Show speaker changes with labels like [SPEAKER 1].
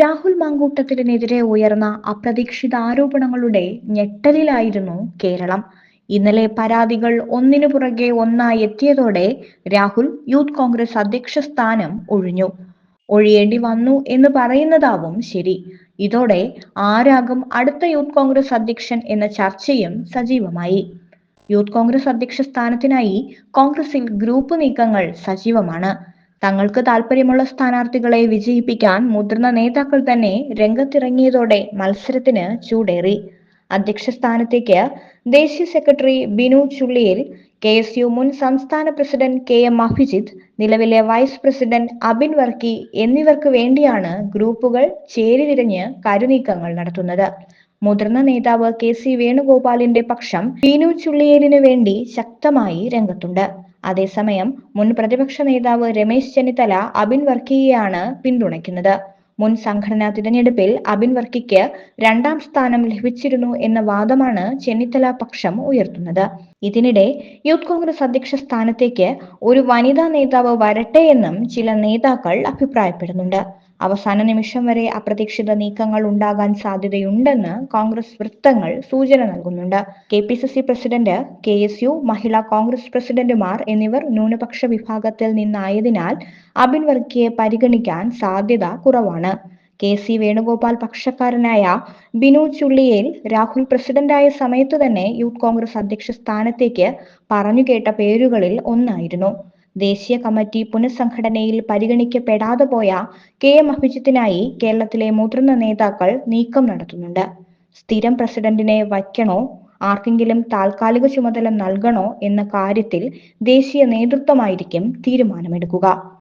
[SPEAKER 1] രാഹുൽ മാങ്കൂട്ടത്തിനെതിരെ ഉയർന്ന അപ്രതീക്ഷിത ആരോപണങ്ങളുടെ ഞെട്ടലിലായിരുന്നു കേരളം ഇന്നലെ പരാതികൾ ഒന്നിനു പുറകെ ഒന്നായി എത്തിയതോടെ രാഹുൽ യൂത്ത് കോൺഗ്രസ് അധ്യക്ഷ സ്ഥാനം ഒഴിഞ്ഞു ഒഴിയേണ്ടി വന്നു എന്ന് പറയുന്നതാവും ശരി ഇതോടെ ആരാകും അടുത്ത യൂത്ത് കോൺഗ്രസ് അധ്യക്ഷൻ എന്ന ചർച്ചയും സജീവമായി യൂത്ത് കോൺഗ്രസ് അധ്യക്ഷ സ്ഥാനത്തിനായി കോൺഗ്രസിൽ ഗ്രൂപ്പ് നീക്കങ്ങൾ സജീവമാണ് തങ്ങൾക്ക് താല്പര്യമുള്ള സ്ഥാനാർത്ഥികളെ വിജയിപ്പിക്കാൻ മുതിർന്ന നേതാക്കൾ തന്നെ രംഗത്തിറങ്ങിയതോടെ മത്സരത്തിന് ചൂടേറി അധ്യക്ഷ സ്ഥാനത്തേക്ക് ദേശീയ secretary Binu Chulliyil K S U മുൻ സംസ്ഥാന പ്രസിഡന്റ് കെ എം അഭിജിത്ത് നിലവിലെ വൈസ് പ്രസിഡന്റ് അബിൻ വർക്കി എന്നിവർക്ക് വേണ്ടിയാണ് ഗ്രൂപ്പുകൾ ചേരിതിരിഞ്ഞ് കരുനീക്കങ്ങൾ നടത്തുന്നത് മുതിർന്ന നേതാവ് കെ സി വേണുഗോപാലിന്റെ പക്ഷം ബിനു ചുള്ളിയേലിനു വേണ്ടി ശക്തമായി രംഗത്തുണ്ട് അതേസമയം മുൻ പ്രതിപക്ഷ നേതാവ് രമേശ് ചെന്നിത്തല അബിൻ വർക്കിയെയാണ് പിന്തുണയ്ക്കുന്നത് മുൻ സംഘടനാ തിരഞ്ഞെടുപ്പിൽ അബിൻ വർക്കിക്ക് രണ്ടാം സ്ഥാനം ലഭിച്ചിരുന്നു എന്ന വാദമാണ് ചെന്നിത്തല പക്ഷം ഉയർത്തുന്നത് ഇതിനിടെ യൂത്ത് കോൺഗ്രസ് അധ്യക്ഷ സ്ഥാനത്തേക്ക് ഒരു വനിതാ നേതാവ് വരട്ടെ എന്നും ചില നേതാക്കൾ അഭിപ്രായപ്പെടുന്നുണ്ട് അവസാന നിമിഷം വരെ അപ്രതീക്ഷിത നീക്കങ്ങൾ ഉണ്ടാകാൻ സാധ്യതയുണ്ടെന്ന് കോൺഗ്രസ് വൃത്തങ്ങൾ സൂചന നൽകുന്നുണ്ട് K P C C president K S U Mahila Congress പ്രസിഡന്റുമാർ എന്നിവർ ന്യൂനപക്ഷ വിഭാഗത്തിൽ നിന്നായതിനാൽ അബിൻ വർഗിയെ പരിഗണിക്കാൻ സാധ്യത കുറവാണ് കെ സി വേണുഗോപാൽ പക്ഷക്കാരനായ ബിനു ചുള്ളിയേൽ രാഹുൽ പ്രസിഡന്റായ സമയത്തു തന്നെ യൂത്ത് കോൺഗ്രസ് അധ്യക്ഷ സ്ഥാനത്തേക്ക് പറഞ്ഞു കേട്ട പേരുകളിൽ ഒന്നായിരുന്നു ദേശീയ കമ്മിറ്റി പുനഃസംഘടനയിൽ പരിഗണിക്കപ്പെടാതെ പോയ കെ എം അഭിജിത്തിനായി കേരളത്തിലെ മുതിർന്ന നേതാക്കൾ നീക്കം നടത്തുന്നുണ്ട് സ്ഥിരം പ്രസിഡന്റിനെ വയ്ക്കണോ ആർക്കെങ്കിലും താൽക്കാലിക ചുമതല നൽകണോ എന്ന കാര്യത്തിൽ ദേശീയ നേതൃത്വമായിരിക്കും തീരുമാനമെടുക്കുക